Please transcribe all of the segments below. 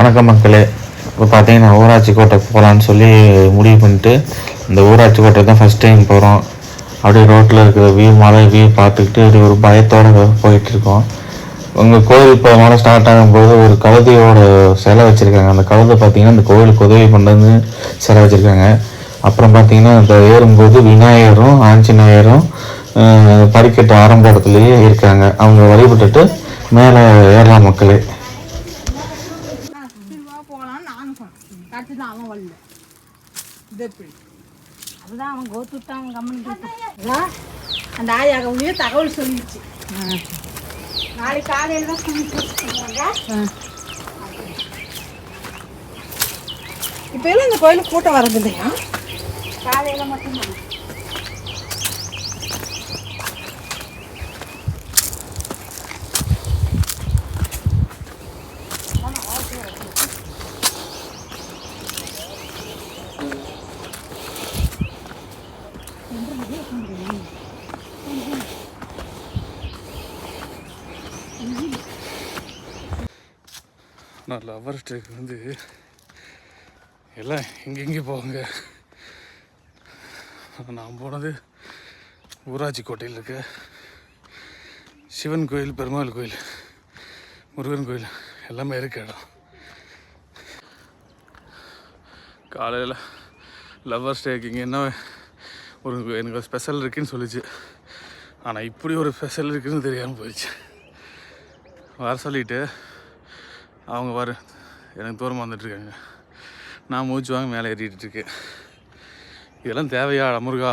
வணக்கம் மக்களே. இப்போ பார்த்தீங்கன்னா ஊராட்சி கோட்டைக்கு போகலான்னு சொல்லி முடிவு பண்ணிட்டு இந்த ஊராட்சி கோட்டை தான் ஃபஸ்ட் டைம் போகிறோம் அப்படியே ரோட்டில் இருக்கிற வியூ மலை வியூ பார்த்துக்கிட்டு அப்படி ஒரு பயத்தோடு போயிட்டுருக்கோம் உங்கள் கோயில் இப்போ மழை ஸ்டார்ட் ஆகும்போது ஒரு கழுதையோட சிலை வச்சுருக்காங்க. அந்த கழுதை பார்த்தீங்கன்னா அந்த கோயிலுக்கு உதவி பண்ணுறது சிலை வச்சுருக்காங்க. அப்புறம் பார்த்தீங்கன்னா அந்த ஏறும்போது விநாயகரும் ஆஞ்சநேயரும் படிக்கட்டு ஆரம்பத்துலேயே இருக்காங்க. அவங்க வழிபட்டுட்டு மேலே ஏறலாம் மக்களே திருவா போகலான்னு நானும் சொன்னேன் கட்டி தான் அவன் வரல இது எப்படி அதுதான் அவன் கோத்துட்டான் அவன் கம்மன் அந்த ஆயாக உள்ளே தகவல் சொல்லிடுச்சு. நாளைக்கு காலையில் தான் சொல்லிட்டு இப்போ எல்லாம் இந்த கோயிலுக்கு கூட்டம் வர்றது இல்லையா காலையில் மட்டும்தான். நான் லவர் ஸ்டேக்கு வந்து எல்லாம் எங்கெங்கே போவாங்க. நான் போனது ஊராட்சி கோட்டையில் இருக்க சிவன் கோயில் பெருமாள் கோயில் முருகன் கோயில் எல்லாமே இருக்க இடம். காலையில் லவ்வர் ஸ்டேக்கு இங்கே என்ன ஒரு எனக்கு ஒரு ஸ்பெஷல் இருக்குன்னு சொல்லிச்சு. ஆனால் இப்படி ஒரு ஸ்பெஷல் இருக்குதுன்னு தெரியாமல் போயிடுச்சு. வர சொல்லிட்டு அவங்க வர எனக்கு தூரமாக வந்துட்டுருக்காங்க. நான் மூச்சு வாங்க மேலே ஏறிட்டுருக்கு. இதெல்லாம் தேவையா முருகா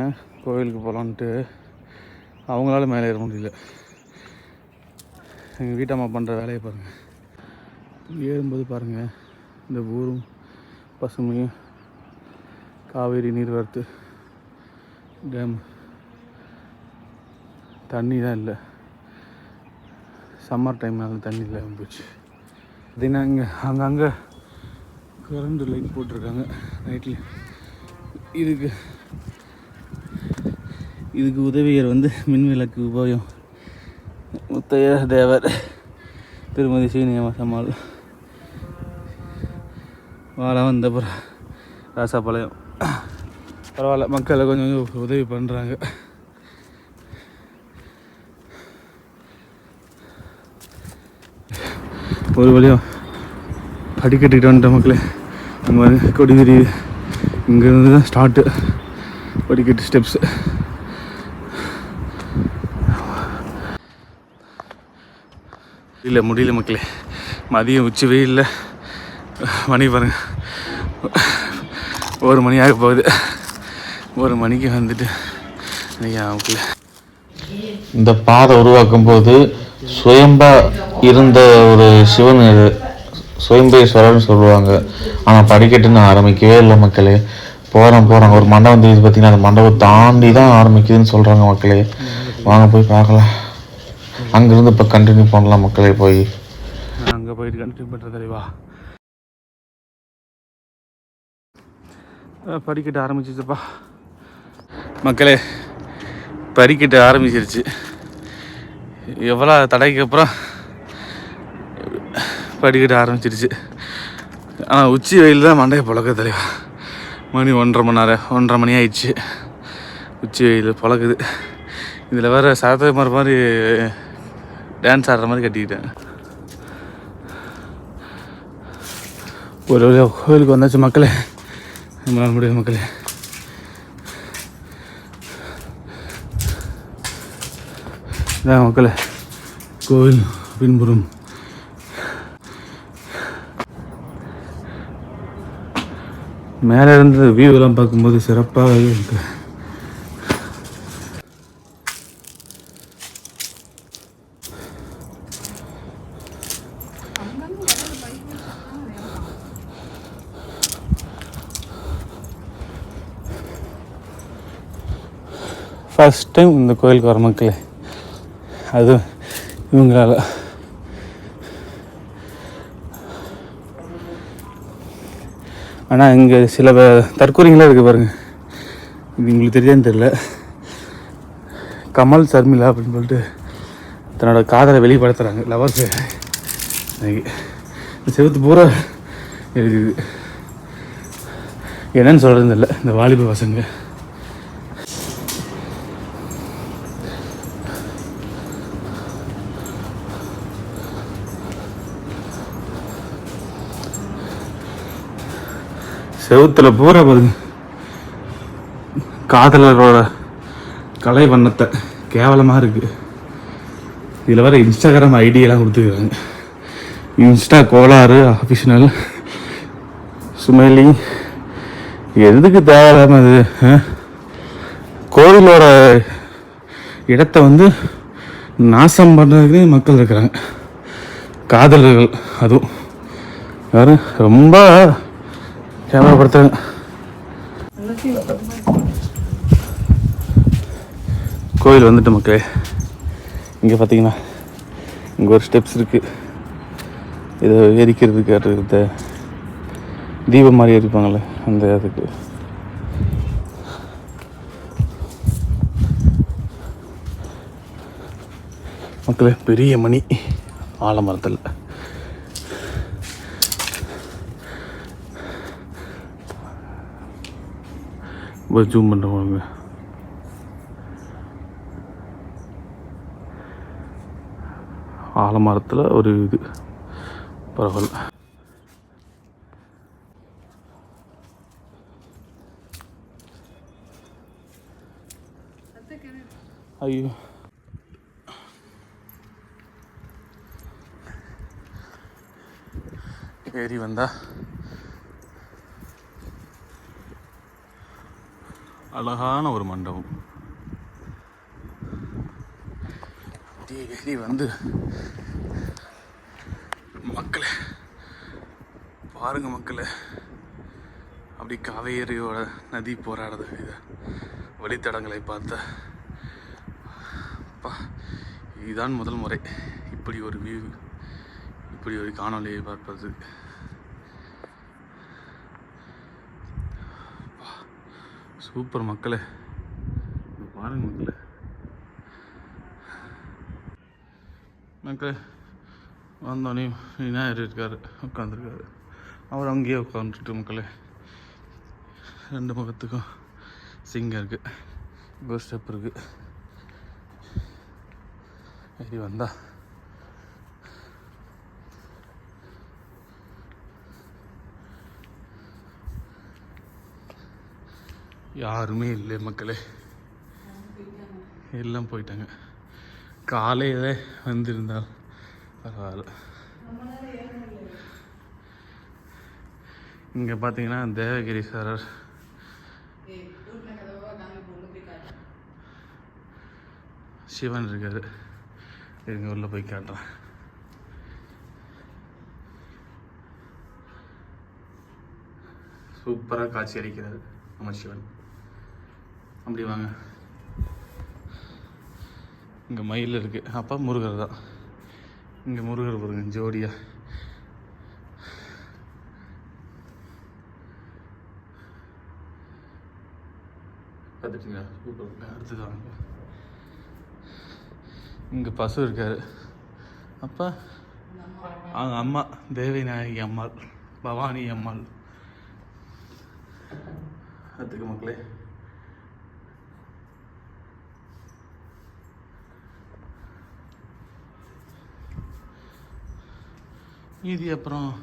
ஆ கோவிலுக்கு போகலான்ட்டு அவங்களால மேலே ஏற முடியல. எங்கள் வீட்டம்மா பண்ணுற வேலையை பாருங்கள் ஏறும்போது பாருங்கள் இந்த ஊரும் பசுமையும் காவேரி நீர்வரத்து டேம் தண்ணி தான் இல்லை. சம்மர் டைம்னால தண்ணி இல்லாமல் போச்சு. பார்த்தீங்கன்னா இங்கே அங்கங்கே கரண்ட் லைட் போட்டிருக்காங்க நைட்டில் இதுக்கு இதுக்கு உதவியர் வந்து மின்விளக்கு உபயம் முத்தைய தேவர் திருமதி சீனியம்மா சம்மாள். வாழ வந்தபுரம் ராசாபாளையம். பரவாயில்ல மக்களை கொஞ்சம் கொஞ்சம் உதவி பண்ணுறாங்க ஒரு வழியாக படிக்கட்டுக்கிட்டு வந்துட்ட மக்களே. அங்கே கொடிவேரி இங்கேருந்து தான் ஸ்டார்ட்டு படிக்கட்டு ஸ்டெப்ஸு இல்லை முடியல மக்களே. மதியம் உச்சவே இல்லை. மணி பாருங்க. ஒரு மணி ஆக போகுது. ஒரு மணிக்கு வந்துட்டு ஐயா மக்களே. இந்த பாதை உருவாக்கும் போது சுயம்பா இருந்த ஒரு சிவன் இது சுயம்பேஸ்வரர்னு சொல்லுவாங்க. ஆனால் படிக்கட்டுன்னு ஆரம்பிக்கவே இல்லை மக்களே. போகிறோம் போகிறாங்க ஒரு மண்டபம் தெரியுது பார்த்தீங்கன்னா அந்த மண்டபம் தாண்டி தான் ஆரம்பிக்குதுன்னு சொல்கிறாங்க மக்களே. வாங்க போய் பார்க்கலாம். அங்கேருந்து இப்போ கண்டினியூ பண்ணலாம் மக்களே போய். அங்கே போயிட்டு கண்டினியூ பண்ணுறது தலைவா படிக்கட்டு ஆரம்பிச்சிச்சுப்பா மக்களே படிக்கட்டு ஆரம்பிச்சிருச்சு. எவ்வளோ தடைக்கு அப்புறம் படிக்கட்டு ஆரம்பிச்சிருச்சு. ஆனால் உச்சி வெயில் தான் மண்டையை பழக்க தலைவா. மணி ஒன்றரை மணி நேரம் ஒன்றரை மணி ஆயிடுச்சு. உச்சி வெயில் பழக்குது. இதில் வேறு சாத்தகுமார் மாதிரி டான்ஸ் ஆடுற மாதிரி கட்டிக்கிட்டேன். ஒரு வழியா கோயிலுக்கு வந்தாச்சு மக்களே. நம்மளால் முடியாது மக்களே. இதான் மக்களே. கோவில் பின்புறம். மேலே இருந்து வியூலாம் பார்க்கும்போது சிறப்பாக இருக்கு. ஃபர்ஸ்ட் டைம் இந்த கோயிலுக்கு வர மக்களே. அது இவங்களால. ஆனால் இங்கே சில ப- தற்கொலைகளாக இருக்குது பாருங்கள் இது உங்களுக்கு தெரியாதுன்னு தெரியல. கமல் சர்மிளா அப்படின்னு சொல்லிட்டு தன்னோட காதலை வெளிப்படுத்துகிறாங்க லவர்ஸ் இந்த செவத்து பூரா இருக்குது என்னன்னு சொல்கிறது இல்லை இந்த வாலிப பசங்க. செவுத்துல பூரா பாருங்க. காதலரோட கலை வண்ணத்தை கேவலமாக இருக்குது இதில் வர இன்ஸ்டாகிராம் ஐடியெல்லாம் கொடுத்துருக்காங்க. இன்ஸ்டா கோளாறு ஆஃபிஷனல் சுமேலி எதுக்கு தேவையில்லாம அது கோவிலோட இடத்த வந்து நாசம் பண்ணுறதுக்கு மக்கள் இருக்கிறாங்க. காதலர்கள் அதுவும். யாரு ரொம்ப கேவலப்படுத்துறாங்க கோயில் வந்துட்டு மக்களே இங்கே பார்த்தீங்கன்னா இங்கே ஒரு ஸ்டெப்ஸ் இருக்குது இதை எரிக்கிறதுக்கு இருக்கிறத தீபம் மாதிரி எரிப்பாங்களே அந்த அதுக்கு. மக்களே பெரிய மணி ஆலமரத்தில். ஜூம் பண்ணுறவங்க ஆலமரத்தில் ஒரு இது பரவாயில்ல ஐயோ. ஏறி வந்தா அழகான ஒரு மண்டபம். அப்படியே வந்து மக்களை பாருங்க மக்களை. அப்படி காவேரியோட நதி போராடுது. இதை வழித்தடங்களை பார்த்த இதுதான் முதல் முறை. இப்படி ஒரு வியூ இப்படி ஒரு காணொளியை பார்ப்பது. சூப்பர் மக்களே. பாருங்க மக்களே. மக்களே வந்தோடனே விநாயகர் இருக்கார் உட்காந்துருக்காரு அவர் அங்கேயே உட்காந்துட்டு மக்களே. ரெண்டு முகத்துக்கும் சிங்கம் இருக்குது ஒரு ஸ்டெப் இருக்குது சரி வந்தா யாருமே இல்லை மக்களே. எல்லாம் போயிட்டாங்க. காலையில் வந்திருந்தால் பரவாயில்ல. இங்கே பார்த்தீங்கன்னா தேவகிரி சாரர். சிவன் இருக்கார். இருங்க உள்ள போய் காட்டுறேன். சூப்பராக காட்சி அளிக்கிறார் நம்ம சிவன். அப்படி வாங்க. இங்கே மயில் இருக்குது அப்போ முருகர் தான். இங்கே முருகர் பாருங்க ஜோடியா. பார்த்துட்டிங்களா? சூப்பர். அடுத்தது வாங்க இங்கே பசு இருக்காரு. அப்போ அவங்க அம்மா தேவி நாயகி அம்மாள் பவானி அம்மாள். அதுக்கு மக்களே. மீதி அப்புறம்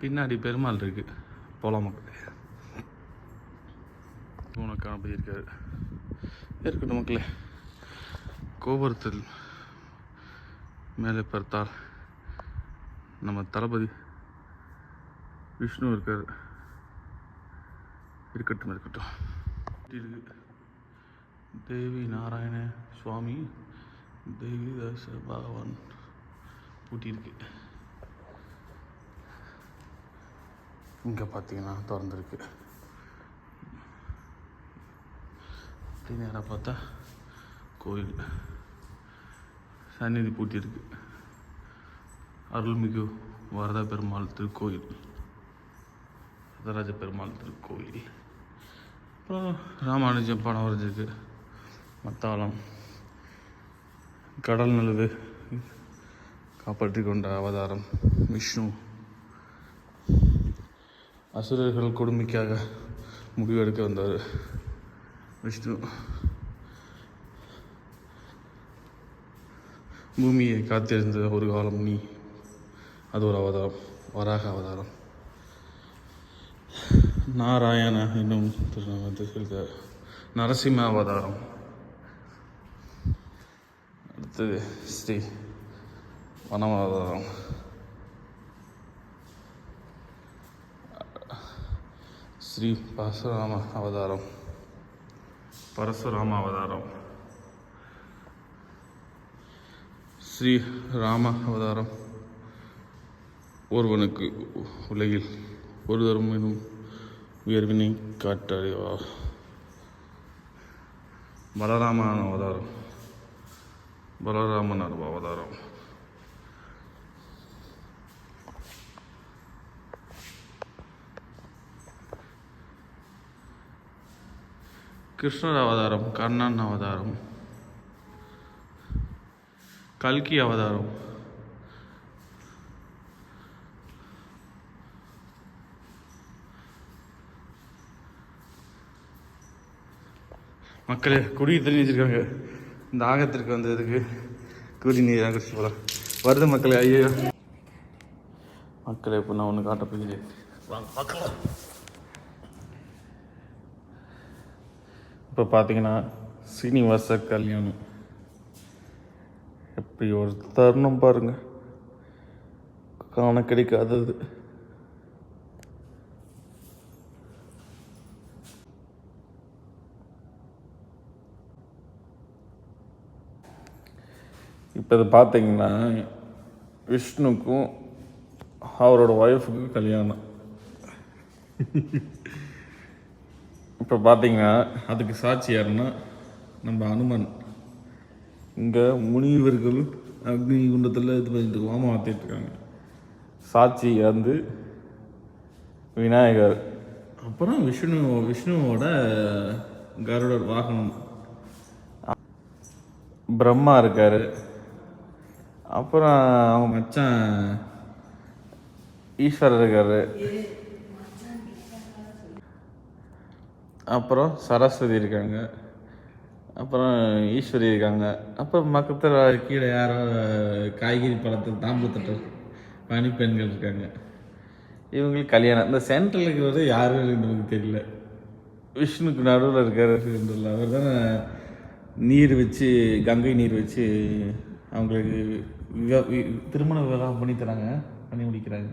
பின்னாடி பெருமாள் இருக்கு. போலாம்? மக்களே உனக்கான போயிருக்காரு இருக்கட்டும் மக்களே. கோபுரத்தில் மேலே பார்த்தால் நம்ம தளபதி விஷ்ணு இருக்கார். இருக்கட்டும் இருக்கட்டும். இருக்கு தேவி நாராயண சுவாமி தேவிதாச பகவான். பூட்டி இருக்கு இங்கே பார்த்தீங்கன்னா திறந்துருக்கு. அப்படி நேராக பார்த்தா கோயில் சந்நிதி பூட்டி இருக்கு அருள்மிகு வரத பெருமாள் திருக்கோயில் வரதராஜ பெருமாள் திருக்கோயில் அப்புறம் ராமானுஜம் படம் வரைஞ்சிருக்கு மத்தாளம் கடல் நல்லது காப்பாற்றி கொண்ட அவதாரம் விஷ்ணு. அசுரர்கள் கொடுமைக்காக முடிவெடுக்க வந்தார். விஷ்ணு. பூமியை காத்திருந்த ஒரு காலம் நீ. அது ஒரு அவதாரம். வராக அவதாரம். நாராயண என்னும் திருநாமத்தை இருக்க நரசிம்ம அவதாரம். அடுத்தது ஸ்ரீ வனமாவதாரம் ஸ்ரீ பரசுராம அவதாரம் பரசுராம அவதாரம் ஸ்ரீ ராம அவதாரம் ஒருவனுக்கு உலகில் ஒரு தரம் எனும் உயர்வினை காட்டறிவா. பலராமன் அவதாரம். பலராமன் அவதாரம். கிருஷ்ணர் அவதாரம் கர்ணன் அவதாரம் கல்கி அவதாரம் மக்களே குடி தண்ணி வச்சிருக்காங்க. இந்த ஆகத்திற்கு வந்ததுக்கு குடி நீர் குடிச்சு போகலாம் வருது மக்களே ஐயோ மக்களே இப்போ நான் ஒன்று காட்ட போகிறேன். வாங்க பார்க்கலாம். இப்போ பார்த்தீங்கன்னா சீனிவாச கல்யாணம். எப்படி ஒரு தருணம் பாருங்க. காண கிடைக்காதது. இப்போ இது பார்த்தீங்கன்னா விஷ்ணுக்கும் அவரோட ஒய்ஃபுக்கும் கல்யாணம். இப்போ பார்த்தீங்கன்னா அதுக்கு சாட்சி யாருன்னா நம்ம அனுமன். இங்கே முனிவர்கள் அக்னி குண்டத்தில் இது பண்ணிட்டு ஹோமம் ஆற்றிட்டு இருக்காங்க. சாட்சி வந்து விநாயகர். அப்புறம் விஷ்ணு விஷ்ணுவோட கருடர் வாகனம். பிரம்மா இருக்கார். அப்புறம் அவங்க மச்சான் ஈஸ்வரர் இருக்காரு. அப்புறம் சரஸ்வதி இருக்காங்க. அப்புறம் ஈஸ்வரி இருக்காங்க. அப்புறம் பக்கத்தில் கீழே யாரோ காய்கறி பழத்தில் தாம்பூத்தட்டு பனிப்பெண்கள் இருக்காங்க. இவங்களுக்கு கல்யாணம். இந்த சென்ட்ரல் இருக்கிறது யாரும் நமக்கு தெரியல. விஷ்ணுக்கு நடுவில் இருக்கார் அவர் தானே நீர் வச்சு கங்கை நீர் வச்சு அவங்களுக்கு திருமண விவாகம் பண்ணி தராங்க. பண்ணி முடிக்கிறாங்க.